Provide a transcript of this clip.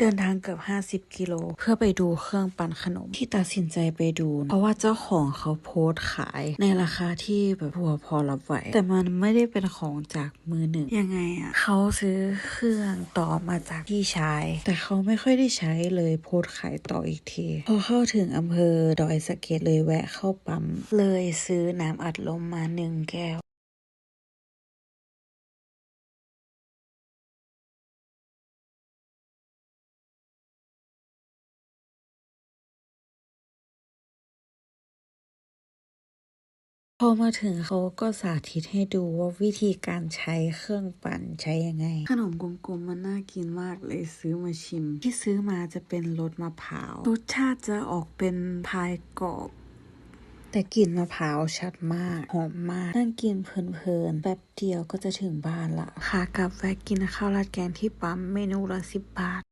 เดินทางเกือบ 50 กิโล เพื่อไปดูเครื่องปั่นขนม ที่ตัดสินใจไปดู เพราะว่าเจ้าของเขาโพสต์ขาย ในราคาที่แบบพอพอรับไหว แต่มันไม่ได้เป็นของจากมือหนึ่ง ยังไงอะเขาซื้อเครื่องต่อมาจากพี่ชาย แต่เขาไม่ค่อยได้ใช้เลยโพสต์ขายต่ออีกที พอเข้าถึงอำเภอดอยสะเก็ดเลยแวะเข้าปั๊ม เลยซื้อน้ำอัดลมมาหนึ่งแก้ว พอมาถึงเขาก็สาธิตให้ดูว่าวิธีการใช้เครื่องปั่นใช้ยังไง ขนมกลมๆมันน่ากินมากเลยซื้อมาชิม ที่ซื้อมาจะเป็นรสมะพร้าวรสชาติจะออกเป็นพายกรอบ แต่กลิ่นมะพร้าวชัดมากหอมมากนั่งกินเพลินๆแป๊บเดียวก็จะถึงบ้านละค่ะกลับแวะกินข้าวราดแกงที่ปั๊มเมนูละสิบบาท